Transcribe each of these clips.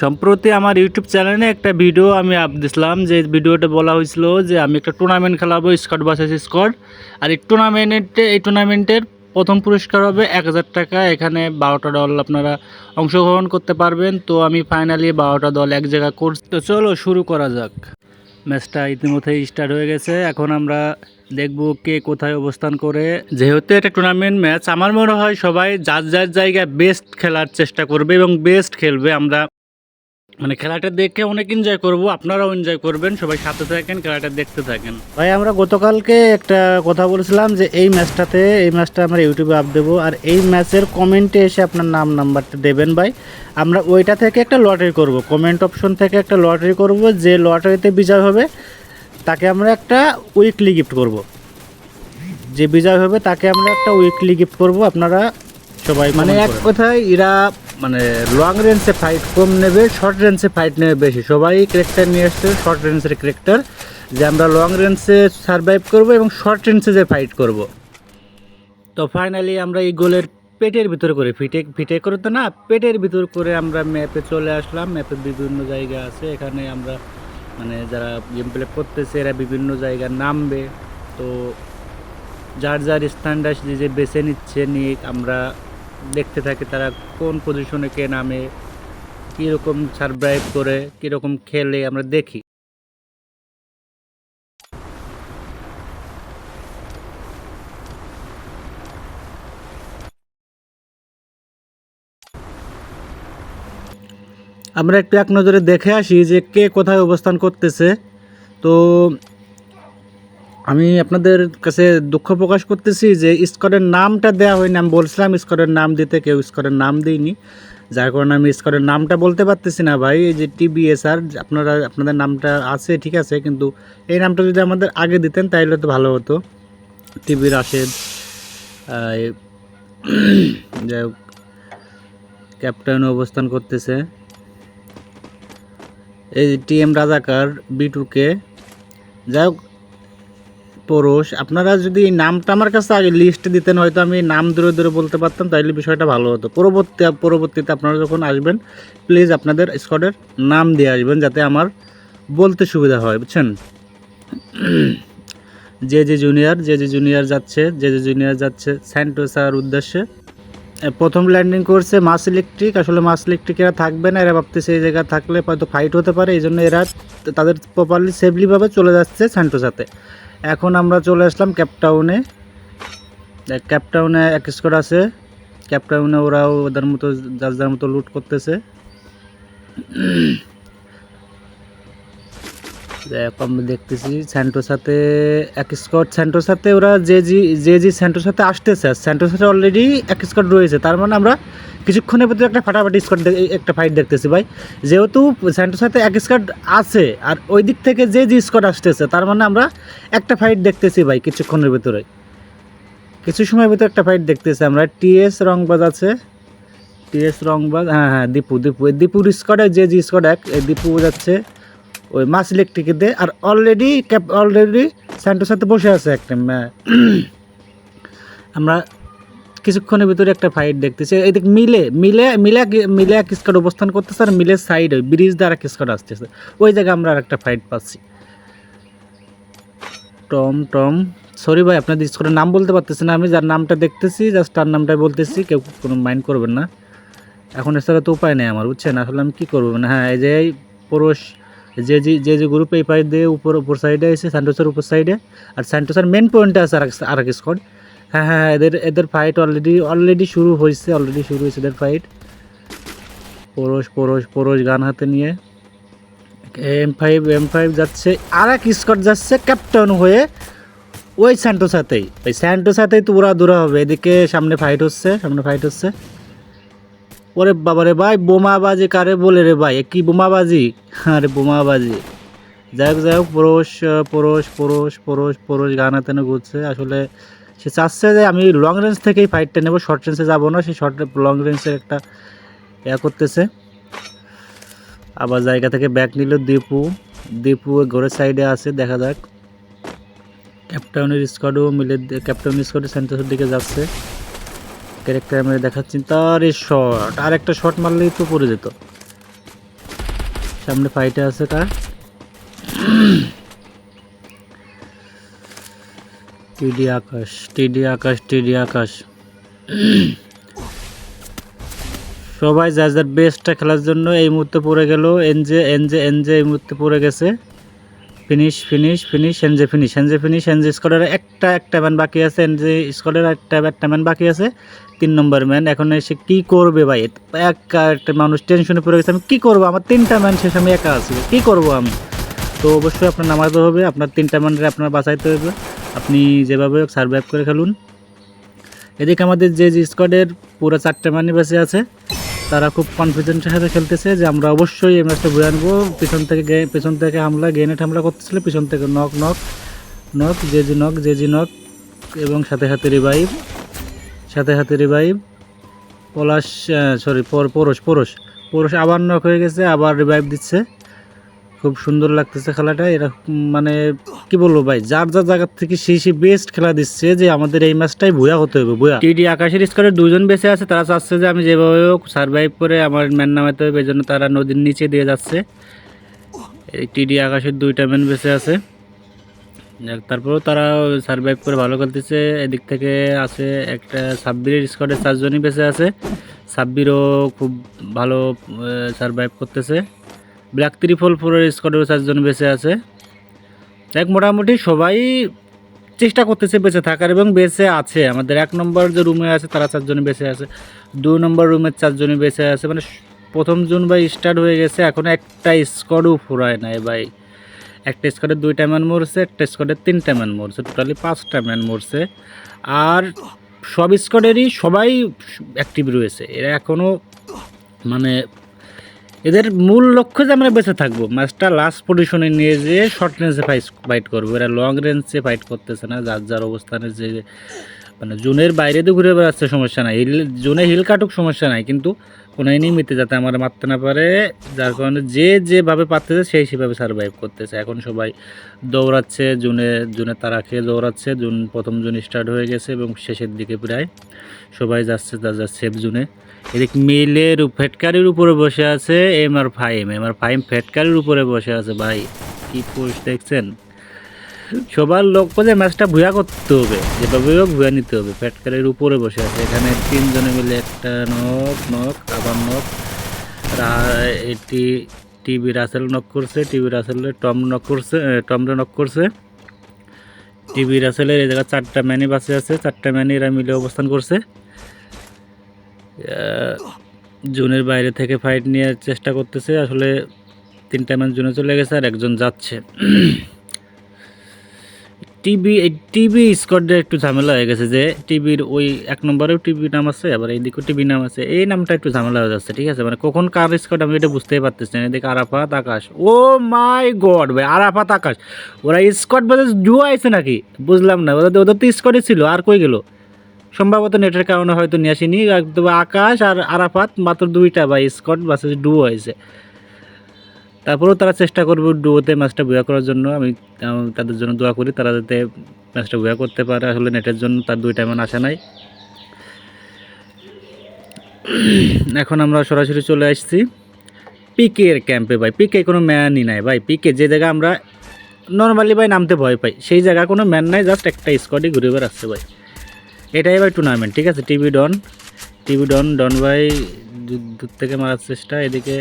সম্প্রতি আমার ইউটিউব চ্যানেলে একটা ভিডিও আমি আপ দিছিলাম, যে ভিডিওটা বলা হয়েছিল যে আমি একটা টুর্নামেন্ট খেলাবো স্কট বাসেস স্কট আর এই টুর্নামেন্টে এই টুর্নামেন্টের প্রথম পুরস্কার হবে এক হাজার টাকা। এখানে বারোটা দল আপনারা অংশগ্রহণ করতে পারবেন। তো আমি ফাইনালি বারোটা দল এক জায়গায় করছি। তো চলো শুরু করা যাক। ম্যাচটা ইতিমধ্যেই স্টার্ট হয়ে গেছে। এখন আমরা দেখব কে কোথায় অবস্থান করে। যেহেতু এটা টুর্নামেন্ট ম্যাচ আমার মনে হয় সবাই যার যার জায়গায় বেস্ট খেলার চেষ্টা করবে এবং বেস্ট খেলবে, আমরা মানে খেলাটা দেখে অনেক এনজয় করব আপনারাও এনজয় করবেন সবাই সাথে থাকেন খেলাটা দেখতে থাকেন। ভাই আমরা গতকালকে একটা কথা বলেছিলাম যে এই ম্যাচটাতে এই ম্যাচটা আমরা ইউটিউবে আপ দেবো আর এই ম্যাচের কমেন্টে এসে আপনার নাম নাম্বারটা দেবেন ভাই। আমরা ওইটা থেকে একটা লটারি করব কমেন্ট অপশন থেকে একটা লটারি করব যে লটারিতে বিজয় হবে তাকে আমরা একটা উইকলি গিফট করব। যে বিজয় হবে তাকে আমরা একটা উইকলি গিফট করব আপনারা সবাই মানে এক কথায় এরা মানে লং রেঞ্জে ফাইট কম নেবে শর্ট রেঞ্জে ফাইট নেবে বেশি। সবাই ক্যারেক্টার নিয়ে আসছে শর্ট রেঞ্জের ক্যারেক্টার যে আমরা লং রেঞ্জে সার্ভাইভ করব এবং শর্ট রেঞ্জে যে ফাইট করব। তো ফাইনালি আমরা এই গোলের পেটের ভিতর করে, ফিটে ফিটে করে তো না, পেটের ভিতর করে আমরা ম্যাপে চলে আসলাম। ম্যাপে বিভিন্ন জায়গা আছে, এখানে আমরা মানে যারা গেম প্লে করতেছে এরা বিভিন্ন জায়গায় নামবে। তো যার যার স্থানটা যে বেছে নিচ্ছে, নিয়ে আমরা দেখতে থাকে তারা কোন পজিশনে কে নামে, কীরকম সারভাইভ করে, কীরকম খেলে আমরা দেখি। আমরা একটু এক নজরে দেখে আসি যে কে কোথায় অবস্থান করতেছে। তো আমি আপনাদের কাছে দুঃখ প্রকাশ করতেছি যে স্কোয়ারের নামটা দেওয়া হয়নি। আমি বলছিলাম স্কোয়ারের নাম দিতে কেউ স্কোয়ারের নাম দিইনি যার কারণে আমি স্কোয়ারের নামটা বলতে পারতেছি না ভাই। এই যে টিবিএসআর আপনারা, আপনাদের নামটা আছে, ঠিক আছে, কিন্তু এই নামটা যদি আমাদের আগে দিতেন তাহলে তো ভালো হতো। টিভি রাশেদ যাই হোক, ক্যাপ্টেন অবস্থান করতেছে। এই টি এম রাজাকার বিটুকে যাই হোক পরশ আপনারা যদি নামটা আমার কাছে আগে লিস্ট দিতেন, হয়তো আমি নাম দূরে দূরে বলতে পারতাম, তাইলে বিষয়টা ভালো হতো। পরবর্তী, পরবর্তীতে আপনারা যখন আসবেন প্লিজ আপনাদের স্কোয়াডের নাম দিয়ে আসবেন, যাতে আমার বলতে সুবিধা হয়, বুঝছেন? যে যে জুনিয়র যে যে জুনিয়র যাচ্ছে, যে যে জুনিয়র যাচ্ছে স্যান্টোসার উদ্দেশ্যে প্রথম ল্যান্ডিং করছে মাস ইলেকট্রিক আসলে মাস ইলেকট্রিক এরা থাকবে না, এরা ভাবতেছে এই জায়গায় থাকলে হয়তো ফাইট হতে পারে এই জন্য এরা তাদের প্রপারলি সেফলিভাবে চলে যাচ্ছে স্যান্টোসাতে এখন আমরা চলে আসলাম ক্যাপটাউনে ক্যাপটাউনে এক স্কোয়াড আছে। ক্যাপটাউনে ওরাও ওদের মতো, যার যার মতো লুট করতেছে। আমরা দেখতেছি স্যান্টোসাতে এক স্কোয়াড স্যান্টোসাতে ওরা যে জি যে জি স্যান্টোসাতে আসতেছে। স্যান্টোসাতে অলরেডি এক স্কোয়াড রয়েছে। তার মানে আমরা কিছুক্ষণের ভিতরে একটা ফাটাফাটি স্কোয়াড একটা ফাইট দেখতেছি ভাই। যেহেতু স্যান্টোর সাথে এক স্কোয়াড আছে, আর ওই দিক থেকে যে যে স্কোয়াড আসতেছে, তার মানে আমরা একটা ফাইট দেখতেছি ভাই কিছুক্ষণের ভিতরে। কিছু সময়ের ভিতরে একটা ফাইট দেখতেছি আমরা। টিএস রংবাজ আছে। টিএস রংবাজ হ্যাঁ হ্যাঁ দীপু দীপু দীপুর স্কোয়াডে যে জি স্কোয়াড এক দীপু যাচ্ছে, ওই মাস ইলেকট্রিকে দে। আর অলরেডি ক্যাপ অলরেডি স্যান্টোর সাথে বসে আছে একটা আমরা কিছুক্ষণের ভিতরে একটা ফাইট দেখতেছি। এদিকে মিলে মিলে মিলে মিলে এক স্কোয়াড অবস্থান করতেছে আর মিলের সাইড ওই ব্রিজ দ্বারা এক স্কোয়াড আসতেছে। ওই জায়গায় আমরা আর একটা ফাইট পাচ্ছি। টম টম সরি ভাই, আপনাদের স্কোয়াডের নাম বলতে পারতেছি না আমি, যার নামটা দেখতেছি জাস্ট তার নামটাই বলতেছি, কেউ কোনো মাইন্ড করবেন না। এখন এছাড়া তো উপায় নেই আমার, বুঝছেন? আসলে আমি কী করব? না হ্যাঁ এই যে পুরুষ যে যে যে যে গ্রুপে এই পাইপ দিয়ে উপর উপর সাইডে আছে স্যান্টোসের উপর সাইডে আর স্যান্টোসের মেন পয়েন্টে আছে আর এক স্কোয়াড হ্যাঁ হ্যাঁ এদের এদের ফাইট অলরেডি অলরেডি শুরু হয়েছে অলরেডি শুরু হয়েছে এদের ফাইট পরশ পরশ পরশ গান হাতে নিয়ে। এম ফাইভ এম ফাইভ যাচ্ছে আর এক স্কট যাচ্ছে ক্যাপ্টেন হয়ে ওই স্যান্টোসাতেই ওই স্যান্টোসাতেই তো উড়া দূরা হবে, এদিকে সামনে ফাইট হচ্ছে, সামনে ফাইট হচ্ছে। ওরে বাবারে ভাই, বোমাবাজি কারে বলে রে ভাই কি বোমাবাজি? আরে বোমাবাজি। যাই হোক যাই হোক, পরশ পরশ পরশ পরশ পরশ গান হাতে ঘুরছে। আসলে সে চাচ্ছে যে আমি লং রেঞ্জ থেকেই ফাইটটা নেব শর্ট রেঞ্জে যাব না, সে শর্ট লং রেঞ্জের একটা ইয়া করতেছে। আবার জায়গা থেকে ব্যাক নিল দীপু। দীপু ঘরের সাইডে আছে, দেখা যাক। ক্যাপ্টাউনের স্কোয়াডও মিলে ক্যাপ্টাউন স্কোয়াডে সেন্টারের দিকে যাচ্ছে। ক্যারেক্টার মেরে দেখাচ্ছি তার শট আর একটা শট মারলেই তো পড়ে যেত। সামনে ফাইটে আছে কার টিডি আকাশ টিডি আকাশ টিডি আকাশ। সবাই যার যার বেস্টটা খেলার জন্য এই মুহূর্তে পড়ে গেল। এনজে এনজে এনজে এই মুহূর্তে পড়ে গেছে। Finish finish finish NJ finish NJ finish NJ স্কোয়াডের একটা একটা ম্যান বাকি আছে। এনজে স্কোয়াডের একটা একটা ম্যান বাকি আছে। তিন নম্বর ম্যান এখন এসে কি করবে ভাই? একা একটা মানুষ টেনশনে পড়ে গেছে। আমি কী করব? আমার তিনটা ম্যান শেষ আমি একা আছি। কী করব আমি? তো অবশ্যই আপনার নামাতে হবে। আপনার তিনটা ম্যানরে আপনার বাঁচাইতে হবে। আপনি যেভাবে হোক সার্ভাইভ করে খেলুন। এদিকে আমাদের যে স্কোয়াডের পুরো চারটে ম্যানই বেঁচে আছে, তারা খুব কনফিডেন্টের সাথে খেলতেছে যে আমরা অবশ্যই এই ম্যাচটা বয়ে আনব। পিছন থেকে পিছন থেকে হামলা গেনেট হামলা করতেছিল, পিছন থেকে নক নক নক যে জি নক যে জি নক এবং সাথে সাথে রিভাইভ সাথে সাথে রিভাইভ পলাশ সরি পরশ পরশ পরশ আবার নক হয়ে গেছে, আবার রিভাইভ দিচ্ছে। খুব সুন্দর লাগতেছে খেলাটা। এরকম মানে কি বলব ভাই, যার যার জায়গার থেকে সেই সেই বেস্ট খেলা দিচ্ছে যে আমাদের এই ম্যাচটাই ভুয়া হতে হবে, ভুয়া। টিডি আকাশের স্কোয়াডের দুজন বেঁচে আছে, তারা চাচ্ছে যে আমি যেভাবে হোক সার্ভাইভ করে আমার ম্যান নামাতে হবে এই জন্য তারা নদীর নিচে দিয়ে যাচ্ছে। এই টিডি আকাশের দুইটা ম্যান বেঁচে আছে। তারপরেও তারা সার্ভাইভ করে ভালো খেলতেছে। এদিক থেকে আছে একটা সাব্বিরের স্কোয়াডের চারজনই বেঁচে আছে। সাব্বিরও খুব ভালো সার্ভাইভ করতেছে। ব্ল্যাক ত্রিফল ফোরের স্কোয়াডেরও চারজন বেঁচে আছে। দেখ, মোটামুটি সবাই চেষ্টা করতেছে বেঁচে থাকার এবং বেঁচে আছে। আমাদের এক নম্বর যে রুমে আছে, তারা চারজন বেঁচে আছে। দুই নম্বর রুমের চারজনই বেঁচে আছে। মানে প্রথম জুন ভাই স্টার্ট হয়ে গেছে, এখনও একটা স্কোয়াডও ফুরায় নাই ভাই। একটা স্কোয়াডের দুইটা ম্যান মরছে, একটা স্কোয়াডের তিনটা ম্যান মরছে। টোটালি পাঁচটা ম্যান মরছে। আর সব স্কোয়াডেরই সবাই অ্যাক্টিভ রয়েছে। এরা এখনও মানে এদের মূল লক্ষ্য যে আমরা বেঁচে থাকব। ম্যাচটা লাস্ট পজিশনে নিয়ে যেয়ে শর্ট রেঞ্জে ফাইট ফাইট করব। এরা লং রেঞ্জে ফাইট করতেছে না, যার যার অবস্থানে যে মানে জোনের বাইরে তো ঘুরে বেড়াচ্ছে সমস্যা নাই। হিল জোনে হিল কাটুক সমস্যা নাই, কিন্তু কোনো এনিমিতে যাতে আমার মারতে না পারে, যার কারণে যে যেভাবে পারতেছে, সেই সেভাবে সার্ভাইভ করতেছে। এখন সবাই দৌড়াচ্ছে, জুনে জুনে তারা খেয়ে দৌড়াচ্ছে, জুন প্রথম জুন স্টার্ট হয়ে গেছে এবং শেষের দিকে প্রায় সবাই যাচ্ছে, তার যা সেফ জুনে এদিক মিলের ফেটকারির উপরে বসে আছে M R Faim M R Faim ফেটকারির উপরে বসে আছে ভাই। কি পোস্ট দেখছেন? সবার লোক বলে ম্যাচটা ভুয়া করতে হবে, যেভাবে হোক ভুয়া নিতে হবে। ফ্যাটকারের উপরে বসে আছে। এখানে তিনজনে মিলে একটা নক নক আবার নক এটি টিভি রাসেল নক করছে টিভি রাসেলের টম নক করছে টমরে নক করছে। টিভি রাসেলের এই জায়গায় চারটা ম্যানি বাসে আছে, চারটা ম্যানি এরা মিলে অবস্থান করছে। জুনের বাইরে থেকে ফাইট নিয়ে চেষ্টা করতেছে। আসলে তিনটা ম্যাচ জুনে চলে গেছে আর একজন যাচ্ছে। টিভি এই টিভি স্কোয়াডের একটু ঝামেলা হয়ে গেছে যে টিভির ওই এক নম্বরেও টিভি নাম আছে, আবার এইদিকেও টিভি নাম আছে। এই নামটা একটু ঝামেলা হয়ে যাচ্ছে, ঠিক আছে? মানে কখন কার স্কোয়াড আমি এটা বুঝতেই পারতেছি না। এদিকে আরাফাত, আকাশ। ও মাই গড ভাই, আরাফাত, আকাশ। ওরা স্কোয়াড বাজে জুয়া আইছে নাকি? বুঝলাম না। ওদের ওদের তো স্কোয়াডে ছিল, আর কই গেল? সম্ভবত নেটের কারণে হয়তো নিয়ে আসিনি আকাশ আর আরাফাত মাত্র দুইটা বা স্কট বাসে ডুও হয়েছে। তারপরেও তারা চেষ্টা করবে ডুয়োতে ম্যাচটা বয়া করার জন্য। আমি তাদের জন্য দোয়া করি তারা যাতে ম্যাচটা বয়া করতে পারে। আসলে নেটের জন্য তার দুইটা মান আসে নাই। এখন আমরা সরাসরি চলে আসছি পিকের ক্যাম্পে ভাই। পিকে কোনো ম্যানই নাই ভাই। পিকে যে জায়গায় আমরা নর্মালি ভাই নামতে ভয় পাই, সেই জায়গায় কোনো ম্যান নাই জাস্ট একটা স্কোয়াডই ঘুরে বেড়াচ্ছে ভাই। এটাই ভাই টুর্নামেন্ট ঠিক আছে? টিভি ডন টিভি ডন ডন ভাই দূর থেকে মারার চেষ্টা, এদিকে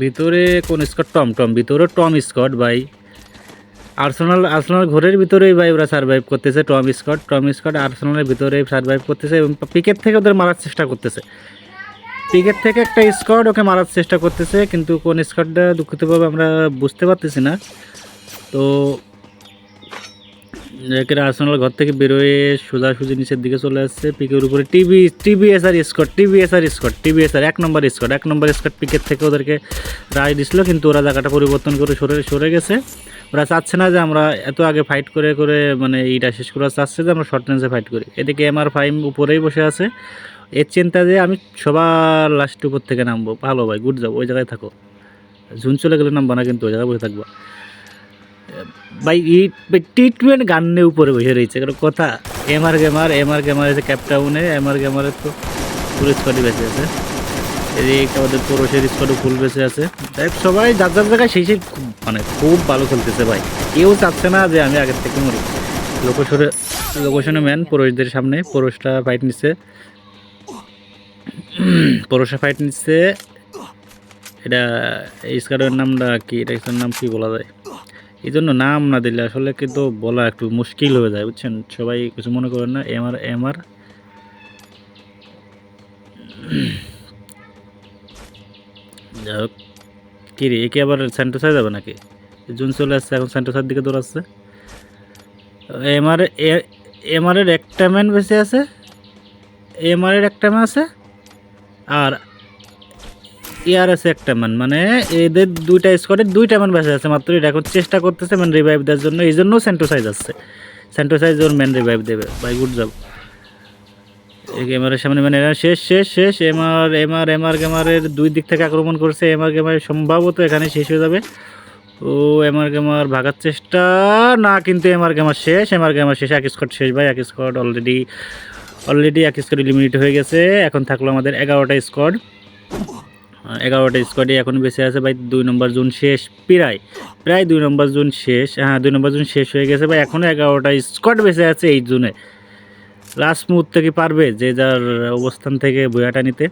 ভিতরে কোন স্কট টম টম, ভিতরে টম স্কট ভাই। আর্সেনাল আর্সেনাল ঘরের ভিতরেই ভাই ওরা সার্ভাইভ করতেছে, টম স্কট টম স্কট আর্সেনালের ভিতরে সার্ভাইভ করতেছে এবং পিকের থেকে ওদের মারার চেষ্টা করতেছে। পিকের থেকে একটা স্কট ওকে মারার চেষ্টা করতেছে, কিন্তু কোন স্কটটা দুঃখিতভাবে আমরা বুঝতে পারতেছি না। তো একের আর্সেনাল ঘর থেকে বেরোয় সোজাসুজি নিচের দিকে চলে আসছে। পিকের উপরে TV TVSR Scott TVSR Scott TVSR এক নম্বর স্কট এক নম্বর স্কট পিকের থেকে ওদেরকে রায় দিছিল, কিন্তু ওরা জায়গাটা পরিবর্তন করে সরে সরে গেছে। ওরা চাচ্ছে না যে আমরা এত আগে ফাইট করে করে মানে এইটা শেষ করা চাচ্ছে যে আমরা শর্ট রেঞ্জে ফাইট করি। এদিকে এম আর ফাইভ উপরেই বসে আছে। এর চিন্তা যে আমি সবার লাস্ট উপর থেকে নামবো। ভালো ভাই গুড যাব ওই জায়গায় থাকো। ঝুন চলে গেলে নামবো না, কিন্তু ওই জায়গায় বসে থাকব। ভাই এই ট্রিটমেন্ট গান্নে উপরে বসে রয়েছে কারণ কথা এমআর গেমার এমআর গেমার এসে ক্যাপটাউনে এমআর গেমারের তো পুরো স্কোয়াডই বেঁচে আছে এদিক আমাদের পুরুষের স্কোয়াডও ফুল বেঁচে আছে দেখ সবাই যার যার জায়গায় সেই সেই মানে খুব ভালো খেলতেছে ভাই। কেউ চাচ্ছে না যে আমি আগের থেকে মরি। লোকেশনে লোকেশনে ম্যান পুরুষদের সামনে পুরুষটা ফাইট নিচ্ছে। পুরুষের ফাইট নিচ্ছে। এটা স্কোয়াডের নামটা কি? এটা নাম কি বলা যায়? এই জন্য নাম না দিলে আসলে কিন্তু বলা একটু মুশকিল হয়ে যায়, বুঝছেন? সবাই কিছু মনে করেন না, এমআর এমআর। যাই হোক, কী রে একে আবার সেন্টোসাই যাবে নাকি? জুন চলে আসছে, এখন সেন্টোসার দিকে দৌড়াচ্ছে। এমআর এমআরের একটা ম্যান বেঁচে আছে এম এমআরের একটা ম্যান আছে, আর ইয়ারএস একটা ম্যান মানে এদের দুইটা স্কোয়াডের দুইটা ম্যান বেঁচে আছে, মাত্র এটা এখন চেষ্টা করতেছে ম্যান রিভাইভ দেওয়ার জন্য, এই জন্য সেন্টোসাইজ আসছে সেন্টোসাইজ ওর ম্যান রিভাইভ দেবে বাই গুড জব এই গেমারের সামনে মানে এরা শেষ শেষ শেষ এমআর এমআর এমআর গেমারের দুই দিক থেকে আক্রমণ করছে এমআর গেমার সম্ভবত এখানে শেষ হয়ে যাবে। ও এমআর গেমার ভাগার চেষ্টা, না, কিন্তু এমআর গেমার শেষ এমআর গেমার শেষ এক স্কট শেষ, ভাই, এক স্কট অলরেডি অলরেডি এক স্কট লিমিট হয়ে গেছে, এখন থাকল আমাদের এগারোটা স্কোয়াড এগারোটা স্কোয়াডে এখন বেঁচে আছে ভাই, দুই নম্বর জুন শেষ, প্রায় প্রায় দুই নম্বর জুন শেষ হ্যাঁ দুই নম্বর জুন শেষ হয়ে গেছে ভাই, এখনও এগারোটা স্কোয়াড বেঁচে আছে এই জুনে। লাস্ট মুহূর্তে কি পারবে, যে যার অবস্থান থেকে বইয়াটা নিতে?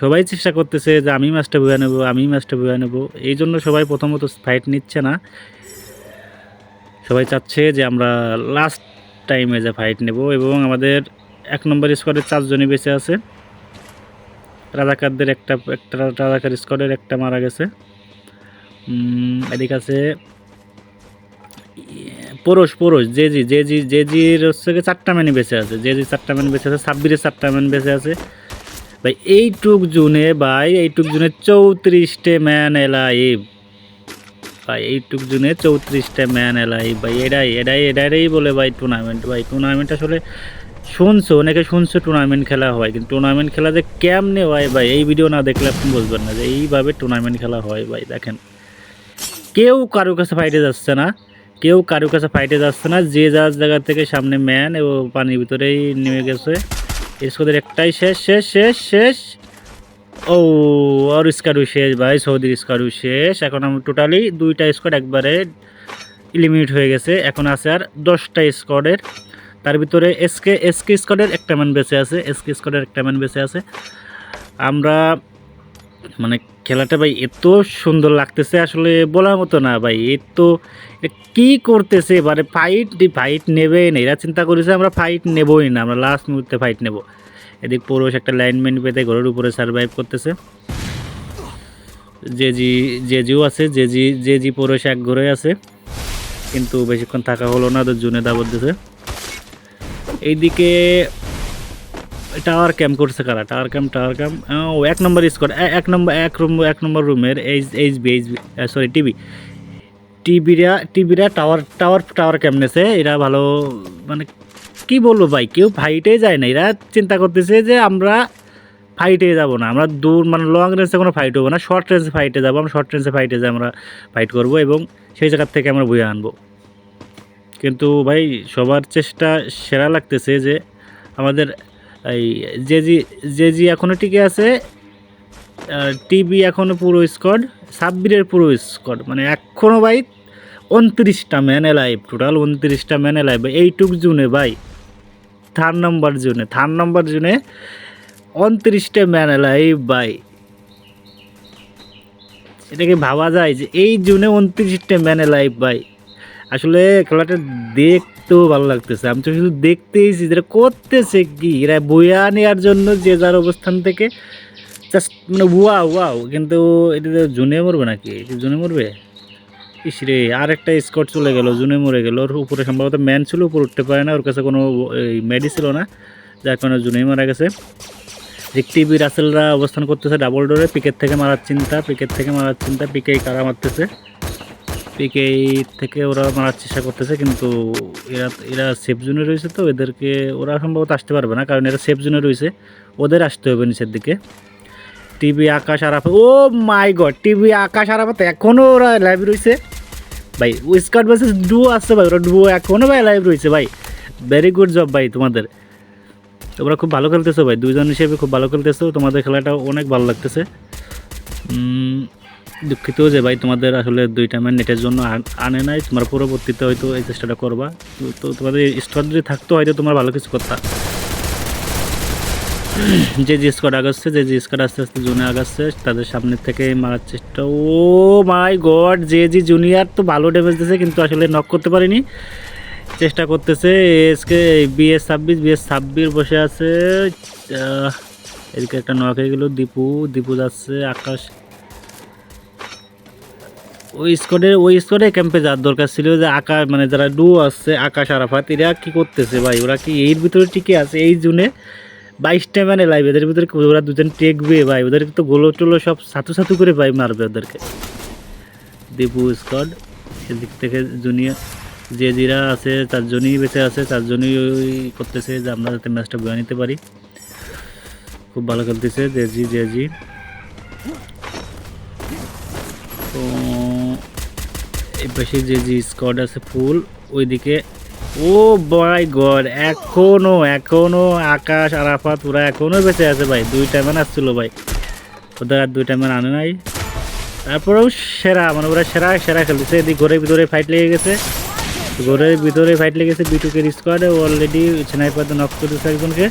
সবাই চেষ্টা করতেছে যে আমি ম্যাচটা বইয়া নেব আমি ম্যাচটা বইয়া নেব, এই জন্য সবাই প্রথমত ফাইট নিচ্ছে না। সবাই চাচ্ছে যে আমরা লাস্ট টাইমে যে ফাইট নেব, এবং আমাদের এক নম্বর স্কোয়াডের চারজনই বেঁচে আছে। রাজাকারদের একটা একটা রাজাকার স্কোয়াডের একটা মারা গেছে। এদিকে আছে পরশ পরশ জেজি জেজি, জেজির হচ্ছে গিয়ে চারটা ম্যানই বেঁচে আছে, জেজি চারটা ম্যান বেঁচে আছে সাব্বিরের চারটা ম্যান বেঁচে আছে। ভাই, এইটুক জুনে, ভাই, এইটুক জুনে চৌত্রিশটে ম্যান এলাইভ ভাই, এইটুক জুনে চৌত্রিশটা ম্যান এলাইভ ভাই এটাই এটাই এটাই বলে ভাই টুর্নামেন্ট ভাই টুর্নামেন্ট আসলে শুনছো, অনেকে শুনছো টুর্নামেন্ট খেলা হয়, কিন্তু টুর্নামেন্ট খেলা যে কেমনে হয় ভাই, এই ভিডিও না দেখলে আপনি বুঝবেন না যে এইভাবে টুর্নামেন্ট খেলা হয় ভাই, দেখেন। কেউ কারও কাছে ফাইটে যাচ্ছে না, কেউ কারও কাছে ফাইটে যাচ্ছে না, যে যার জায়গা থেকে সামনে ম্যান ও পানির ভিতরেই নেমে গেছে। স্কোদের একটাই শেষ শেষ শেষ শেষ। ও আর স্কারু শেষ ভাই, সৌদির স্কারু শেষ। এখন আমি টোটালি দুইটা স্কোয়াড একবারে লিমিট হয়ে গেছে, এখন আছে আর দশটা স্কোয়াডের তার ভিতরে এসকে এসকে স্কোয়াডের একটা ম্যান বেঁচে আছে এসকে স্কোয়াডের একটা ম্যান বেঁচে আছে। আমরা মানে খেলাটা ভাই এত সুন্দর লাগতেছে আসলে বলার মতো না ভাই, এ তো কি করতেছে এবারে ফাইট ফাইট নেবেই না, এরা চিন্তা করেছে আমরা ফাইট নেবই না, আমরা লাস্ট মুহূর্তে ফাইট নেব। এদিক পৌরষ একটা লাইনম্যান পেতে ঘরের উপরে সার্ভাইভ করতেছে। যে জেজি, জেজিও আছে, জেজি জেজি পৌরষ এক ঘরে আছে, কিন্তু বেশিক্ষণ থাকা হলো না ওদের জুনে দাবত দিছে। এইদিকে টাওয়ার ক্যাম্প করছে কারা? টাওয়ার ক্যাম্প টাওয়ার ক্যাম্প ও, এক নম্বর স্কোয়াড এক নম্বর এক রুম এক নম্বর রুমের H H B H B sorry TV টিভিরা টিভিরা টাওয়ার টাওয়ার টাওয়ার ক্যাম্প নেছে, এরা ভালো মানে কি বলব ভাই, কেউ ফাইটে যায় না, এরা চিন্তা করতেছে যে আমরা ফাইটে যাব না, আমরা দূর মানে লং রেঞ্জে কোনো ফাইট হব না শর্ট রেঞ্জে ফাইটে যাব, আমরা শর্ট রেঞ্জে ফাইটে যাই আমরা ফাইট করব এবং সেই জায়গার থেকে আমরা বয়ে আনব। কিন্তু ভাই, সবার চেষ্টা সেরা লাগতেছে যে আমাদের এই জেজি জেজি এখনও টিকে আছে টিভি এখনও পুরো স্কোয়াড সাব্বিরের পুরো স্কোয়াড মানে এখনও ভাই উনত্রিশটা ম্যান এলাইভ টোটাল উনত্রিশটা ম্যান এলাইভ এইটুক জুনে ভাই থার্ড নম্বর জুনে থার্ড নম্বর জুনে উনত্রিশটা ম্যান এলাইভ ভাই। এটাকে ভাবা যায় যে এই জুনে উনত্রিশটা ম্যান এলাইভ ভাই। আসলে খেলাটা দেখতেও ভালো লাগতেছে। আমি তো শুধু দেখতেইছি যেটা করতেছে কি? এরা বইয়া নেওয়ার জন্য যে যার অবস্থান থেকে জাস্ট মানে ওয়া ওয়াও কিন্তু এটা জুনে মরবে নাকি? এটা জুনে মরবে? ইস রে আর একটা স্কট চলে গেল, জুনে মরে গেল। ওর উপরে সম্ভবত ম্যান ছিল, উপরে উঠতে পারে না, ওর কাছে কোনো মেডি ছিল না, যার কারণে জুনেই মারা গেছে। টিভি রাসেলরা অবস্থান করতেছে ডাবল ডোরে পিকের থেকে মারার চিন্তা, পিকের থেকে মারার চিন্তা, পিকেই কারা মারতেছে? পিকে থেকে ওরা মারার চেষ্টা করতেছে, কিন্তু এরা এরা সেফ জোনে রয়েছে তো, এদেরকে ওরা সম্ভবত আসতে পারবে না, কারণ এরা সেফ জোনে রয়েছে। ওদের আসতে হবে নিচের দিকে। TV Akash Arafat, oh my god TV Akash Arafat এখনও ওরা লাইভ রয়েছে। ভাই উইস্কার্ট ভার্সেস ডুও আসছে ভাই, ওরা ডুও এখনও ভাই লাইভ রয়েছে ভাই। ভেরি গুড জব ভাই তোমাদের। তোমরা খুব ভালো খেলতেছো ভাই, দুইজন হিসেবে খুব ভালো খেলতেছো, তোমাদের খেলাটা অনেক ভালো লাগতেছে। দুঃখিত যে ভাই তোমাদের আসলে দুইটা ম্যান নেটের জন্য আনে নাই, তোমার পরবর্তীতে হয়তো এই চেষ্টাটা করবা। তো- তোমাদের স্কোয়াড যদি থাকতো, হয়তো তোমার ভালো কিছু করতা। যে যে স্কোয়াড আগাচ্ছে, যে যে স্কোয়াড আস্তে আস্তে জুনে আগাচ্ছে, তাদের সামনে থেকে মারার চেষ্টা। ও মাই গড, যে জি জুনিয়র তো ভালো ড্যামেজ দিয়েছে কিন্তু আসলে নক করতে পারিনি। চেষ্টা করতেছে এসকে বিএস ছাব্বিশ বিএস ছাব্বিশ বসে আছে। এদিকে একটা নক হয়ে গেল। দীপু দীপু যাচ্ছে, আকাশ ওই স্কোয়াডে ওই স্কোয়াডে ক্যাম্পে যাওয়ার দরকার ছিল যে আকাশ মানে যারা ডু আসছে আকাশ, আরাফাত, এরা কি করতেছে ভাই? ওরা কি এর ভিতরে টিকে আছে? এই জুনে বাইশটা মানে লাইভ এদের ভিতরে ওরা দুজন টেকবে ভাই? ওদেরকে তো গোলো টোলো সব সাথু সাথু করে ভাই মারবে ওদেরকে। দীপু স্কোয়াড এদিক থেকে জুনিয়র, যে জিরা আছে চারজনই বেঁচে আছে চারজনই ওই করতেছে যে আমরা যাতে ম্যাচটা বয়ে নিতে পারি। খুব ভালো খেলতেছে জে জি পাশে যে জি স্কোয়াড আছে ফুল ওইদিকে, ও বাই গড এখনও এখনও আকাশ, আরাফাত, ওরা এখনও বেঁচে আছে ভাই। দুইটা ম্যান আসছিল ভাই। ওদের আর দুইটা ম্যান আনে নাই। তারপরেও সেরা মানে ওরা সেরা সেরা খেলতেছে। এদিকে ঘরের ভিতরে ফাইট লেগে গেছে। ঘরের ভিতরে ফাইট লেগেছে বিটুকের স্কোয়াডে অলরেডি স্নাইপার নক করেছে একজনকে।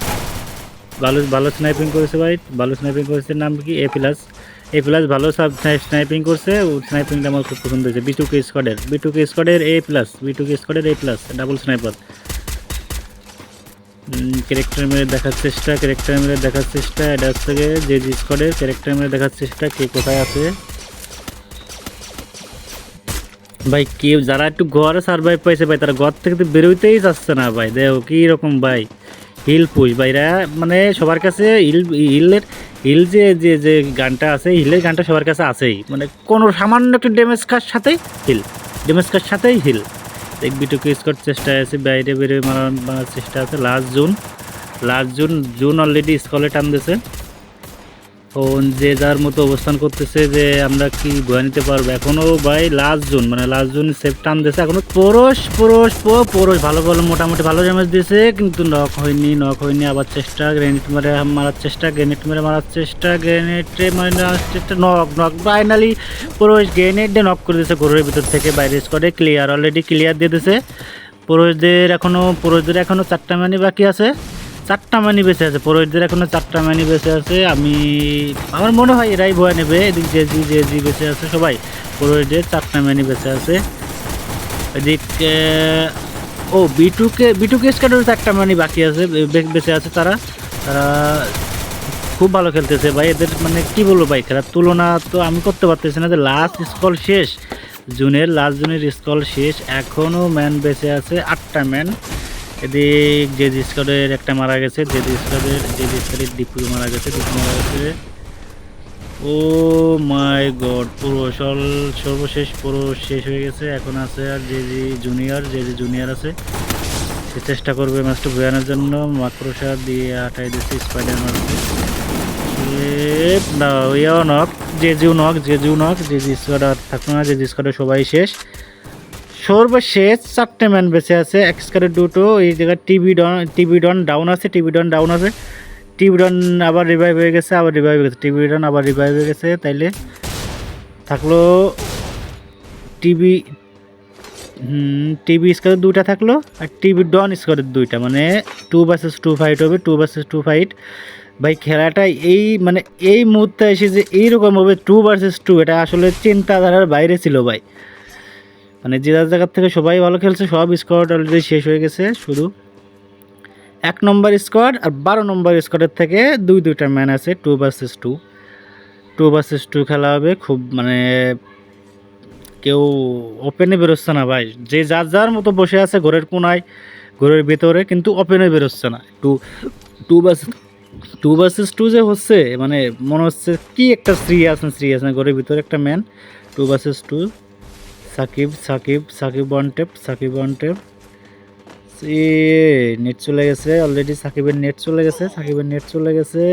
ভালো ভালো স্নাইপিং করেছে ভাই। ভালো স্নাইপিং করেছে নাম কি? এ প্লাস এ প্লাস ভালো, সব স্নাইপিং করছে। ও স্নাইপিংটা আমার খুব পছন্দ হয়েছে। বিটু বিটুকে স্কোয়াডের বিটুকে স্কোয়াডের এ প্লাস বিটুকে স্কোয়াডের A plus double sniper character মেরে দেখার চেষ্টা ক্যারেক্টার মেরে দেখার চেষ্টা। এটা হচ্ছে যে জি স্কোয়াডের ক্যারেক্টার মেরে দেখার চেষ্টা, কে কোথায় আছে? ভাই, কেউ যারা একটু ঘরে সার্ভাইভ পাইছে, ভাই, তারা ঘর থেকে তো বেরোইতেই যাচ্ছে না, ভাই। দেখো কী রকম ভাই। হিল পুশ ভাইরা। মানে সবার কাছে হিল হিলের হিল যে যে যে গানটা আছে, হিলের গানটা সবার কাছে আছেই। মানে কোনো সামান্য একটু ড্যামেজ কার সাথেই হিল। ড্যামেজ কার সাথেই হিল। দেখবি টুকু স্কোর চেষ্টা আছে, বাইরে বেরোয় মারার চেষ্টা আছে। Last zone last zone zone already স্কলে টান দিয়েছে। যে যার মতো অবস্থান করতেছে যে আমরা কি বয়ে নিতে পারব? এখনও ভাই লাস্ট জুন মানে লাস্ট জুন সেফ টান দিয়েছে। এখনও পরশ পরশ পরশ। ভালো ভালো মোটামুটি ভালো ড্যামেজ দিয়েছে, কিন্তু নক হয়নি নক হয়নি। আবার চেষ্টা গ্রেনেড মেরে, মারার চেষ্টা গ্রেনেড মেরে মারার চেষ্টা গ্রেনেডে মারার চেষ্টা নক নক ফাইনালি পরশ গ্রেনেড নক করে দিয়েছে ঘরের ভিতর থেকে বাইরে স্কোয়াডে ক্লিয়ার অলরেডি ক্লিয়ার দিয়ে দিয়েছে। পুরুষদের এখনও পুরুষদের এখনও চারটা মানি বাকি আছে। চারটা মানি বেঁচে আছে, পুরোহিতদের এখনও চারটা মানি বেঁচে আছে, আমি, আমার মনে হয় এরাই ভয় নেবে, এদিক যে জি যে জি বেঁচে আছে সবাই, পুরোহিতদের চারটা মানি বেঁচে আছে। এদিক ও, বিটুকে বিটুকে স্কাডের চারটা মানি বাকি আছে বেঁচে আছে তারা তারা খুব ভালো খেলতেছে ভাই, এদের মানে কি বলব ভাই, খেলার তুলনা তো আমি করতে পারতেছি না যে লাস্ট স্কল শেষ, জুনের লাস্ট জুনের স্কল শেষ এখনও ম্যান বেঁচে আছে, আটটা ম্যান এদিক যে স্কোয়াডের একটা মারা গেছে, যে স্কোয়াডের যে স্কোয়াডের ডিপু মারা গেছে ডিপু মারা গেছে। ও মাই গড, পুরো সল, সর্বশেষ পুরো শেষ হয়ে গেছে। এখন আছে আর যে যে জুনিয়র যে যে জুনিয়র আছে। সে চেষ্টা করবে ম্যাচটা বোঝানোর জন্য। মাকড়সা দিয়ে আটাই দিচ্ছে স্পাইডার মারছে ইয়েও নক যে জিউ নক যে জিউ নক যে জি স্কোয়াড আর থাকল না যে জি স্কোয়াডের সবাই শেষ। সর্বশেষ চারটে ম্যান বেঁচে আছে এক্সকারের দুটো। এই জায়গায় TV Don TV Don down আছে টিভি ডন ডাউন আছে। টিভি ডন আবার রিভাইভ হয়ে গেছে, আবার রিভাইভ হয়ে গেছে। টিভি ডন আবার রিভাইভ হয়ে গেছে, তাইলে থাকল টিভি টিভি স্কোয়ারের দুইটা থাকল আর টিভি ডন স্কোয়ারের দুইটা। মানে টু ভার্সেস টু ফাইট হবে টু ভার্সেস টু ফাইট ভাই, খেলাটা এই মানে এই মুহূর্তে এসে যে এইরকম হবে টু ভার্সেস টু এটা আসলে চিন্তাধারার বাইরে ছিল ভাই। মানে যে যার জায়গার থেকে সবাই ভালো খেলছে, সব স্কোয়াড অলরেডি শেষ হয়ে গেছে শুধু। এক নম্বর স্কোয়াড আর বারো নম্বর স্কোয়াডের থেকে দুই দুইটা ম্যান আছে two versus two two versus two খেলা হবে, খুব মানে কেউ ওপেনে বেরোচ্ছে না ভাই। যে যার যার মতো বসে আছে ঘরের কোনায়, ঘরের ভেতরে, কিন্তু ওপেনে বেরোচ্ছে না। টু টু বাস টু ভার্সেস টু যে হচ্ছে মানে মনে হচ্ছে কি একটা স্ত্রী আছে স্ত্রী আছে ঘরের ভিতরে একটা man two versus two Sakib Sakib Sakib one tap, Sakib one tap. এ নেট চলে গেছে অলরেডি সাকিবের নেট চলে গেছে, সাকিবের নেট চলে গেছে।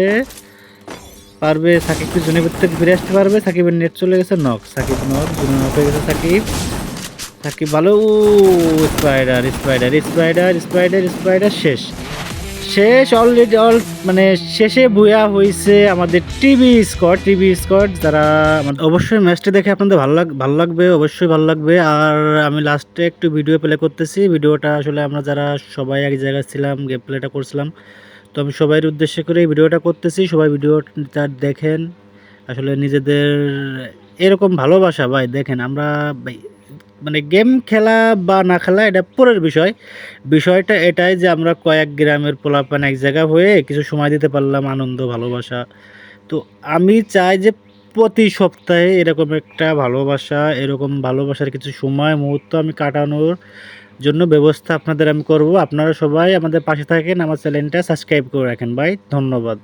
পারবে সাকিব কি জুনের ভিতর থেকে ফিরে আসতে পারবে? সাকিবের নেট চলে গেছে নক সাকিব নক জুনে নক হয়ে গেছে সাকিব। সাকিব ভালো spider spider spider spider spider শেষ। শেষ অলরেডি অল মানে শেষে বুয়া হয়েছে আমাদের টিভি স্কট টিভি স্কট যারা অবশ্যই ম্যাচটা দেখে আপনাদের ভালো লাগ ভালো লাগবে, অবশ্যই ভালো লাগবে। আর আমি লাস্টে একটু ভিডিও প্লে করতেছি। ভিডিওটা আসলে আমরা যারা সবাই এক জায়গায় ছিলাম গেম প্লেটা করছিলাম, তো আমি সবাইয়ের উদ্দেশ্য করে এই ভিডিওটা করতেছি। সবাই ভিডিওটা দেখেন। আসলে নিজেদের এরকম ভালোবাসা, ভাই, দেখেন আমরা, ভাই মানে গেম খেলা বা না খেলা এটা পরের বিষয়। বিষয়টা এটাই যে আমরা কয়েক গ্রামের পোলাপান এক জায়গা হয়ে কিছু সময় দিতে পারলাম, আনন্দ, ভালোবাসা। তো আমি চাই যে প্রতি সপ্তাহে এরকম একটা ভালোবাসা, এরকম ভালোবাসার কিছু সময়, মুহূর্ত আমি কাটানোর জন্য ব্যবস্থা আপনাদের আমি করব। আপনারা সবাই আমাদের পাশে থাকেন, আমার চ্যানেলটা সাবস্ক্রাইব করে রাখেন ভাই। ধন্যবাদ।